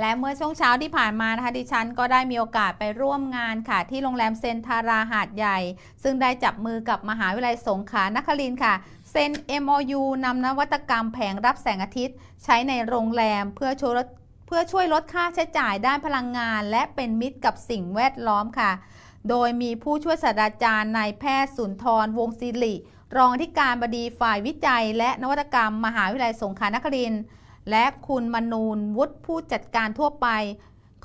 และเมื่อช่วงเช้าที่ผ่านมานะคะดิฉันก็ได้มีโอกาสไปร่วมงานค่ะ ที่โรงแรมเซนทาราหาดใหญ่ ซึ่งได้จับมือกับมหาวิทยาลัยสงขลานครินทร์ค่ะเซ็น MOU นำนวัตกรรมแผงรับแสงอาทิตย์ ใช้ในโรงแรมเพื่อช่วยลดเพื่อช่วยลดค่าใช้จ่ายด้านพลังงาน และเป็นมิตรกับสิ่งแวดล้อมค่ะ โดยมีผู้ช่วยศาสตราจารย์นายแพทย์สุนทรวงศิริรองอธิการบดีฝ่ายวิจัย และนวัตกรรม มหาวิทยาลัยสงขลานครินทร์ และคุณมนูนวุฒิผู้จัดการทั่วไป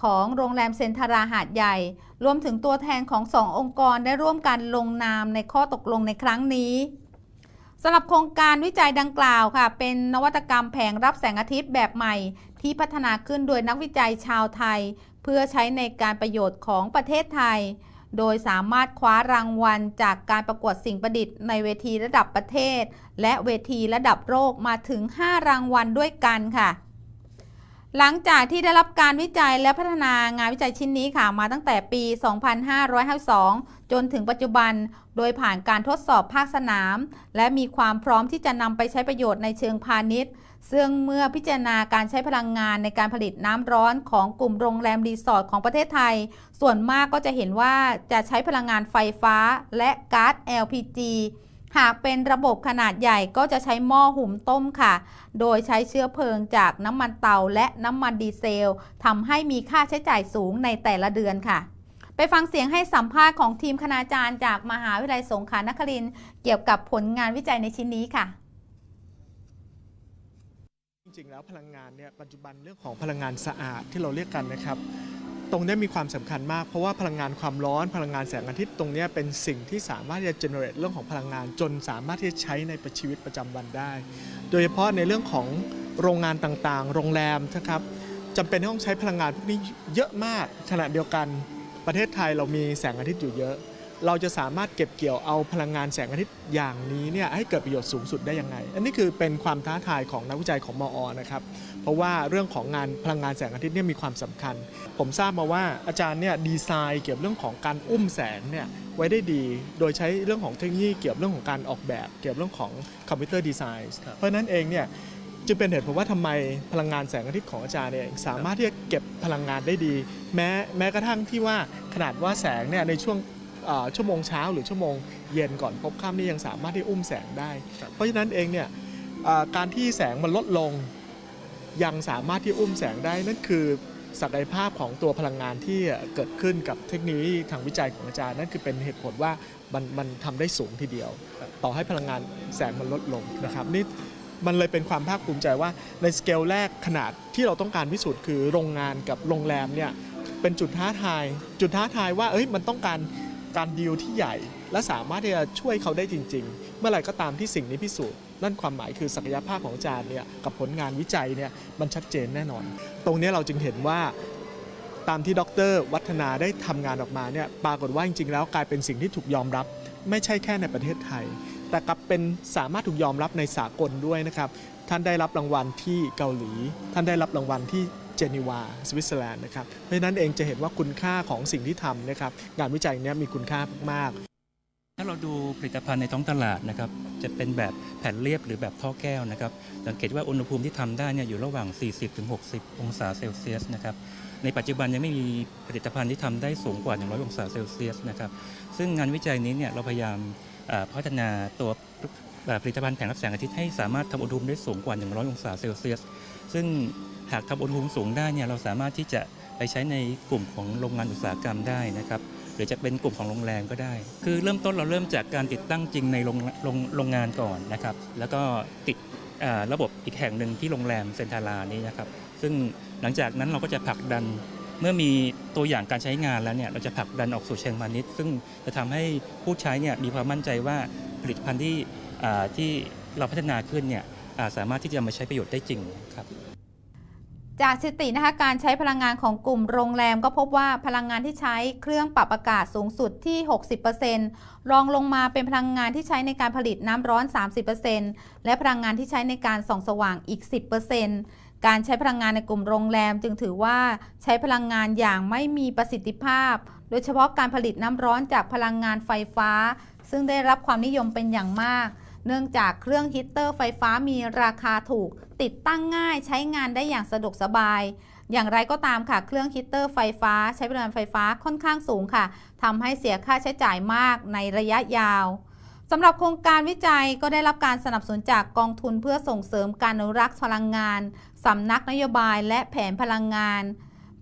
ของโรงแรมเซ็นทราหาดใหญ่ รวมถึงตัวแทนของสององค์กรได้ร่วมกันลงนามในข้อตกลงในครั้งนี้สำหรับโครงการวิจัยดังกล่าวค่ะ เป็นนวัตกรรมแผงรับแสงอาทิตย์แบบใหม่ ที่พัฒนาขึ้นโดยนักวิจัยชาวไทย เพื่อใช้ในการประโยชน์ของประเทศไทย โดยสามารถคว้ารางวัลจากการประกวดสิ่งประดิษฐ์ในเวทีระดับประเทศ และเวทีระดับโลกมาถึง 5 รางวัลด้วยกันค่ะ หลังจากที่ได้รับการวิจัยและพัฒนางานวิจัยชิ้นนี้ค่ะมาตั้งแต่ปี 2552 จนถึงปัจจุบัน โดยผ่านการทดสอบภาคสนาม และมีความพร้อมที่จะนำไปใช้ประโยชน์ในเชิงพาณิชย์ ซึ่งเมื่อพิจารณาการใช้พลังงานในการผลิตน้ำร้อนของกลุ่มโรงแรมรีสอร์ทของประเทศไทย ส่วนมากก็จะเห็นว่าจะใช้พลังงานไฟฟ้าและก๊าซ LPG หากเป็นระบบขนาดใหญ่ก็จะใช้หม้อหุงต้มค่ะ โดยใช้เชื้อเพลิงจากน้ำมันเตาและน้ำมันดีเซลทำให้มีค่าใช้จ่ายสูงในแต่ละเดือนค่ะ ไปฟังเสียงให้สัมภาษณ์ของทีมคณาจารย์จากมหาวิทยาลัยสงขลานครินทร์เกี่ยวกับผลงานวิจัยในชิ้นนี้ค่ะ ริง ๆ แล้วพลังงานเนี่ยปัจจุบันเรื่องของพลังงานสะอาดที่เราเรียกกันนะครับ ตรงนี้มีความสำคัญมากเพราะว่าพลังงานความร้อนพลังงานแสงอาทิตย์ตรงนี้เป็นสิ่งที่สามารถจะ generate เรื่องของพลังงานจนสามารถที่จะใช้ในชีวิตประจำวันได้ โดยเฉพาะในเรื่องของโรงงานต่างๆ โรงแรมนะครับจำเป็นต้องใช้พลังงานพวกนี้เยอะมากขณะเดียวกันประเทศไทยเรามีแสงอาทิตย์อยู่เยอะ เราจะสามารถเก็บเกี่ยวเอาพลังงานแสงอาทิตย์อย่างนี้เนี่ยให้เกิดประโยชน์สูงสุดได้ยังไง อันนี้คือเป็นความท้าทายของนักวิจัยของมอนะครับ เพราะว่าเรื่องของงานพลังงานแสงอาทิตย์เนี่ยมีความสำคัญ ผมทราบมาว่าอาจารย์เนี่ยดีไซน์เกี่ยวกับเรื่องของการอุ้มแสงเนี่ยไว้ได้ดี โดยใช้เรื่องของเทคโนโลยีเกี่ยวกับเรื่องของการออกแบบ เกี่ยวกับเรื่องของคอมพิวเตอร์ดีไซน์ เพราะนั้นเองเนี่ยจึงเป็นเหตุผลว่าทำไมพลังงานแสงอาทิตย์ของอาจารย์เนี่ยสามารถที่จะเก็บพลังงานได้ดี แม้แม้กระทั่งที่ว่าขนาดว่าแสงเนี่ยในช่วง ชั่วโมงเช้าหรือชั่วโมงเย็นก่อนพบค่ำนี่ยังสามารถที่อุ้มแสงได้ เพราะฉะนั้นเองเนี่ยเอ่อการที่แสงมันลดลง ยังสามารถที่อุ้มแสงได้นั่นคือศักยภาพของตัวพลังงานที่เกิดขึ้นกับเทคโนโลยีทางวิจัยของอาจารย์ นั่นคือเป็นเหตุผลว่ามันมันทำได้สูงทีเดียว ต่อให้พลังงานแสงมันลดลงนะครับนี่มันเลยเป็นความภาคภูมิใจว่าในสเกลแรกขนาดที่เราต้องการพิสูจน์คือโรงงานกับโรงแรมเนี่ยเป็นจุดท้าทาย จุดท้าทายว่าเอ้ยมันต้องการ การดีลที่ใหญ่ และสามารถที่จะช่วยเขาได้จริง ๆ เมื่อไหร่ก็ตามที่สิ่งนี้พิสูจน์นั่นความหมายคือศักยภาพของอาจารย์เนี่ยกับผลงานวิจัยเนี่ยมันชัดเจนแน่นอน ตรงนี้เราจึงเห็นว่าตามที่ดร วัฒนาได้ทำงานออกมาเนี่ยปรากฏว่าจริงๆ แล้วกลายเป็นสิ่งที่ถูกยอมรับ ไม่ใช่แค่ในประเทศไทย แต่กลับเป็นสามารถถูกยอมรับในสากลด้วยนะครับ ท่านได้รับรางวัลที่เกาหลี ท่านได้รับรางวัลที่ เจนีวาสวิตเซอร์แลนด์นะครับเพราะฉะนั้นเองจะเห็นว่าคุณค่าของสิ่งที่ทำนะครับงานวิจัยนี้มีคุณค่ามาก ถ้าเราดูผลิตภัณฑ์ในท้องตลาดนะครับจะเป็นแบบแผ่นเรียบหรือแบบท่อแก้วนะครับสังเกตว่าอุณหภูมิที่ทำได้เนี่ยอยู่ระหว่าง 40-60 องศาเซลเซียสนะครับในปัจจุบันยังไม่มีผลิตภัณฑ์ที่ทำได้สูงกว่า 100 องศาเซลเซียสนะครับซึ่งงานวิจัยนี้เนี่ยเราพยายามพัฒนาตัว ผลิตภัณฑ์แผงรับแสงอาทิตย์ให้สามารถทำอุณหภูมิได้สูงกว่า 100 องศาเซลเซียส ซึ่งหากทำอุณหภูมิสูงได้เนี่ยเราสามารถที่จะไปใช้ในกลุ่มของโรงงานอุตสาหกรรมได้นะครับหรือจะเป็นกลุ่มของโรงแรมก็ได้ คือเริ่มต้นเราเริ่มจากการติดตั้งจริงในโรงโรงโรงงานก่อนนะครับ แล้วก็ติดระบบอีกแห่งหนึ่งที่โรงแรมเซนทารานี้นะครับ ซึ่งหลังจากนั้นเราก็จะผลักดันเมื่อมีตัวอย่างการใช้งานแล้วเนี่ยเราจะผลักดันออกสู่เชิงพาณิชย์ซึ่งจะทำให้ผู้ใช้เนี่ยมีความมั่นใจว่าผลิตภัณฑ์ที่ ที่เราพัฒนาขึ้นเนี่ยสามารถที่จะมาใช้ประโยชน์ได้จริงครับจากสถิตินะคะการใช้พลังงานของกลุ่มโรงแรมก็พบว่าพลังงานที่ใช้เครื่องปรับอากาศสูงสุดที่ 60%รองลงมาเป็นพลังงานที่ใช้ในการผลิตน้ำร้อน 30%และพลังงานที่ใช้ในการส่องสว่างอีก 10%การใช้พลังงานในกลุ่มโรงแรม จึงถือว่าใช้พลังงานอย่างไม่มีประสิทธิภาพ โดยเฉพาะการผลิตน้ำร้อนจากพลังงานไฟฟ้า ซึ่งได้รับความนิยมเป็นอย่างมาก เนื่องจากเครื่องฮีตเตอร์ไฟฟ้ามีราคาถูก ติดตั้งง่ายใช้งานได้อย่างสะดวกสบาย อย่างไรก็ตามค่ะ เครื่องฮีตเตอร์ไฟฟ้า ใช้พลังงานไฟฟ้าค่อนข้างสูงค่ะทำให้เสียค่าใช้จ่ายมากในระยะยาวสำหรับโครงการวิจัยก็ได้รับการสนับสนุนจากกองทุนเพื่อส่งเสริมการอนุรักษ์พลังงานสำนักนโยบายและแผนพลังงาน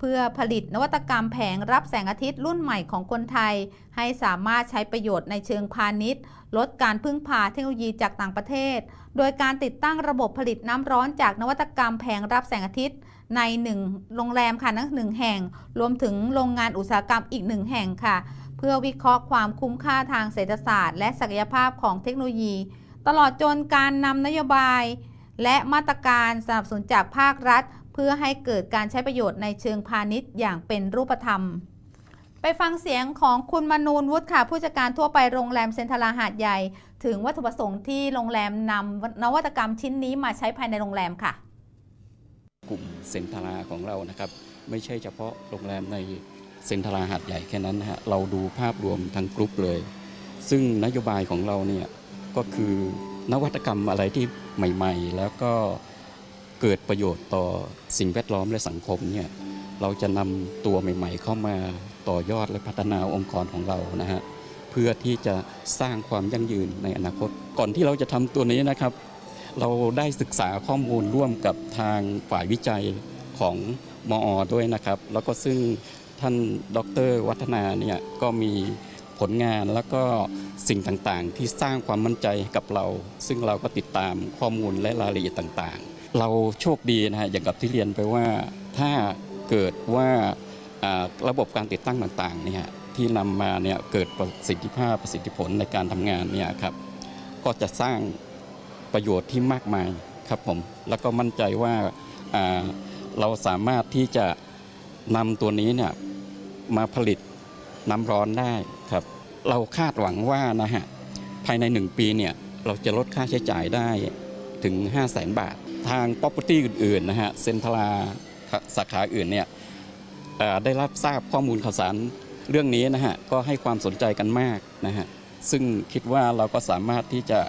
พื่อผลิตนวัตกรรมแผงรับแสงอาทิตย์รุ่นใหม่ของคนไทย ให้สามารถใช้ประโยชน์ในเชิงพาณิชย์ ลดการพึ่งพาเทคโนโลยีจากต่างประเทศ โดยการติดตั้งระบบผลิตน้ำร้อนจากนวัตกรรมแผงรับแสงอาทิตย์ ในหนึ่งโรงแรมค่ะทั้งหนึ่งแห่ง รวมถึงโรงงานอุตสาหกรรมอีกหนึ่งแห่งค่ะ เพื่อวิเคราะห์ความคุ้มค่าทางเศรษฐศาสตร์ และศักยภาพของเทคโนโลยี ตลอดจนการนำนโยบาย และมาตรการสนับสนุนจากภาครัฐ เพื่อให้เกิดการใช้ประโยชน์ในเชิงพาณิชย์อย่างเป็นรูปธรรม ไปฟังเสียงของคุณมนูนวุฒิค่ะ ผู้จัดการทั่วไปโรงแรมเซนทรัลหาดใหญ่ ถึงวัตถุประสงค์ที่โรงแรมนำนวัตกรรมชิ้นนี้มาใช้ภายในโรงแรมค่ะ กลุ่มเซนทราของเรานะครับ ไม่ใช่เฉพาะโรงแรมในเซนทราหาดใหญ่แค่นั้นนะฮะเราดูภาพรวมทั้งกรุ๊ปเลย ซึ่งนโยบายของเราเนี่ยก็คือนวัตกรรมอะไรที่ใหม่ ๆ แล้วก็ เกิดประโยชน์ต่อสิ่งแวดล้อมและสังคมเนี่ยเราจะนำตัวใหม่ ๆ เข้ามาต่อยอดและพัฒนาองค์กรของเรานะฮะเพื่อที่จะสร้างความยั่งยืนในอนาคต ก่อนที่เราจะทำตัวนี้นะครับ เราได้ศึกษาข้อมูลร่วมกับทางฝ่ายวิจัยของมอด้วยนะครับ แล้วก็ซึ่งท่านดร วัฒนาเนี่ยก็มีผลงานแล้วก็สิ่งต่างๆ ที่สร้างความมั่นใจกับเรา ซึ่งเราก็ติดตามข้อมูลและรายละเอียดต่างๆ เราโชคดีนะฮะอย่างกับที่เรียนไปว่าถ้าเกิดว่าระบบการติดตั้งต่างๆเนี่ยที่นำมาเนี่ยเกิดประสิทธิภาพประสิทธิผลในการทำงานเนี่ยครับก็จะสร้างประโยชน์ที่มากมายครับผมแล้วก็มั่นใจว่าเราสามารถที่จะนำตัวนี้เนี่ยมาผลิตน้ำร้อนได้ครับ เราคาดหวังว่านะฮะภายใน 1 ปีเนี่ยเราจะลดค่าใช้จ่ายได้ถึง 5 0 0แสนบาท ทาง property อื่นๆนะฮะเซ็นทราสาขาอื่นเนี่ยได้รับทราบข้อมูลข่าวสารเรื่องนี้นะฮะก็ให้ความสนใจกันมากนะฮะซึ่งคิดว่าเราก็สามารถที่จะ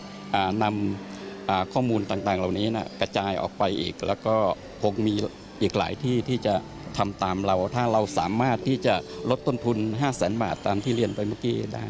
นำข้อมูลต่างๆ เหล่านี้นะกระจายออกไปอีก แล้วก็คงมีอีกหลายที่ที่จะทำตามเรา ถ้าเราสามารถที่จะลดต้นทุน 5 0 0แสนบาทตามที่เรียนไปเมื่อกี้ได้